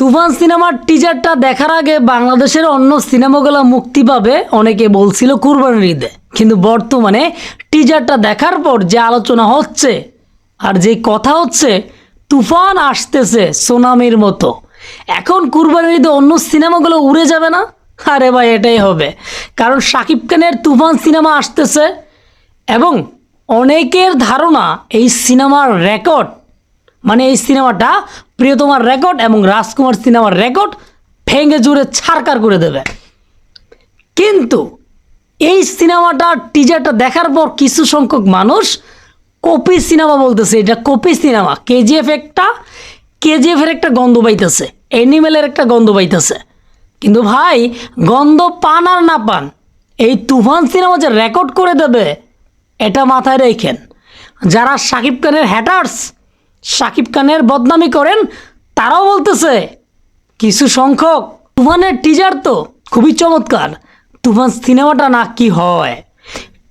তুফান সিনেমার টিজারটা দেখার আগে বাংলাদেশের অন্য সিনেমাগুলো মুক্তি পাবে, অনেকে বলছিল কুরবানির ঈদে। কিন্তু বর্তমানে টিজারটা দেখার পর যে আলোচনা হচ্ছে আর যে কথা হচ্ছে, তুফান আসতেছে সোনামির মতো। এখন কুরবানির ঈদে অন্য সিনেমাগুলো উড়ে যাবে না? আরে ভাই, এটাই হবে। কারণ শাকিব খানের তুফান সিনেমা আসতেছে এবং অনেকের ধারণা এই সিনেমার রেকর্ড মানে এই সিনেমাটা প্রিয়তমার রেকর্ড এবং রাজকুমার সিনেমার রেকর্ড ভেঙে জুড়ে ছাড়কার করে দেবে। কিন্তু এই সিনেমাটা টিজারটা দেখার পর কিছু সংখ্যক মানুষ কপি সিনেমা বলতেছে, এটা কপি সিনেমা। কেজিএফ একটা কেজিএফের একটা গন্ধ পাইতেছে অ্যানিমেলের একটা গন্ধ পাইতেছে। কিন্তু ভাই, গন্ধ পান আর না পান, এই তুফান সিনেমা যে রেকর্ড করে দেবে, এটা মাথায় রেখেন। যারা শাকিব খানের হ্যাটার্স শাকিব খানের বদনামি করেন, তারাও বলতেছে, কিছু সংখ্যক তুফানের টিজার তো, খুবই চমৎকার। তুফান সিনেমাটা না কি হয়?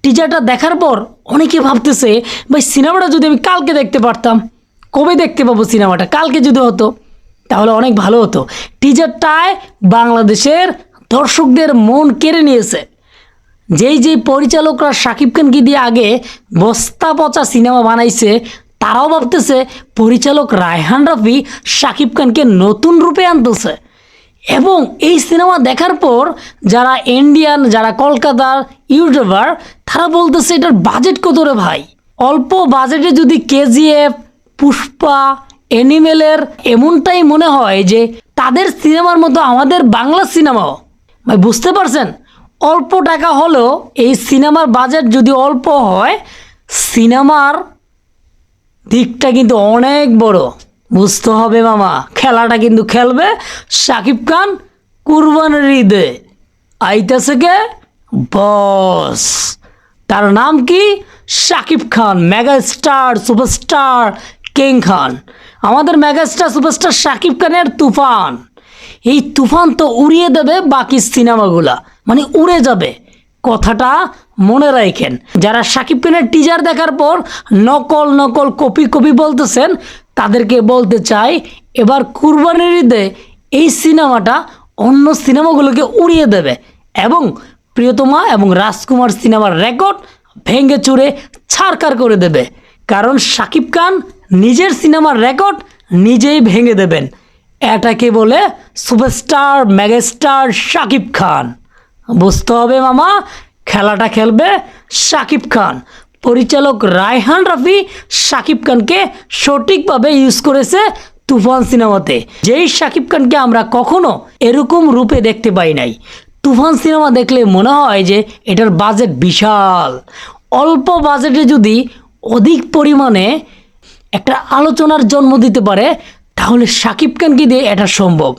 টিজারটা দেখার পর অনেকে ভাবতেছে, ভাই, সিনেমাটা যদি আমি কালকে দেখতে পারতাম, কবে দেখতে পাবো সিনেমাটা? কালকে যদি হতো, তাহলে অনেক ভালো হতো। টিজারটায় বাংলাদেশের দর্শকদের মন কেড়ে নিয়েছে। যেই যেই পরিচালকরা শাকিব খানকে দিয়ে আগে বস্তা পচা সিনেমা বানাইছে তারাও ভাবতেছে পরিচালক রায়হান রাফি শাকিব খানকে নতুন রূপে আনতেছে। এবং এই সিনেমা দেখার পর যারা ইন্ডিয়ান, যারা কলকাতার ইউটিউবার, তারা বলতেছে এটার বাজেট কত রে ভাই? অল্প বাজেটে যদি কেজিএফ, পুষ্পা, অ্যানিমেলের এমনটাই মনে হয় যে তাদের সিনেমার মতো আমাদের বাংলা সিনেমাও। ভাই, বুঝতে পারছেন? অল্প টাকা হলেও এই সিনেমার বাজেট যদি অল্প হয়, সিনেমার দিকটা কিন্তু অনেক বড়। বুঝতে হবে মামা, খেলাটা কিন্তু খেলবে শাকিব খান কুরবানের ঈদে। আইতেছে কে? বস। তার নাম কি? Shakib Khan mega star superstar king Khan. আমাদের মেগা স্টার সুপারস্টার শাকিব খানের তুফান। এই তুফান তো উড়িয়ে দেবে বাকি সিনেমাগুলা মানে উড়ে যাবে। কথাটা মনে রাখেন। যারা শাকিব খানের টিজার দেখার পর নকল নকল কপি কপি বলতেছেন, তাদেরকে বলতে চাই, এবার কুরবানির ঈদে এই সিনেমাটা অন্য সিনেমাগুলোকে উড়িয়ে দেবে এবং প্রিয়তমা এবং রাজকুমার সিনেমার রেকর্ড ভেঙে চুরে ছাড়কার করে দেবে। কারণ শাকিব খান নিজের সিনেমার রেকর্ড নিজেই ভেঙে দেবেন। এটাকে বলে সুপারস্টার মেগাস্টার শাকিব খান। বুঝতে হবে মামা খেলাটা খেলবে শাকিব খান। পরিচালক রায়হান রাফি শাকিব খানকে সঠিকভাবে ইউজ করেছে তুফান সিনেমাতে। যেই শাকিব খানকে আমরা কখনো এরকম রূপে দেখতে পাই নাই। তুফান সিনেমা দেখলে মনে হয় যে এটার বাজেট বিশাল। অল্প বাজেটে যদি অধিক পরিমাণে একটা আলোচনার জন্ম দিতে পারে, তাহলে শাকিব খানকে দিয়ে এটা সম্ভব?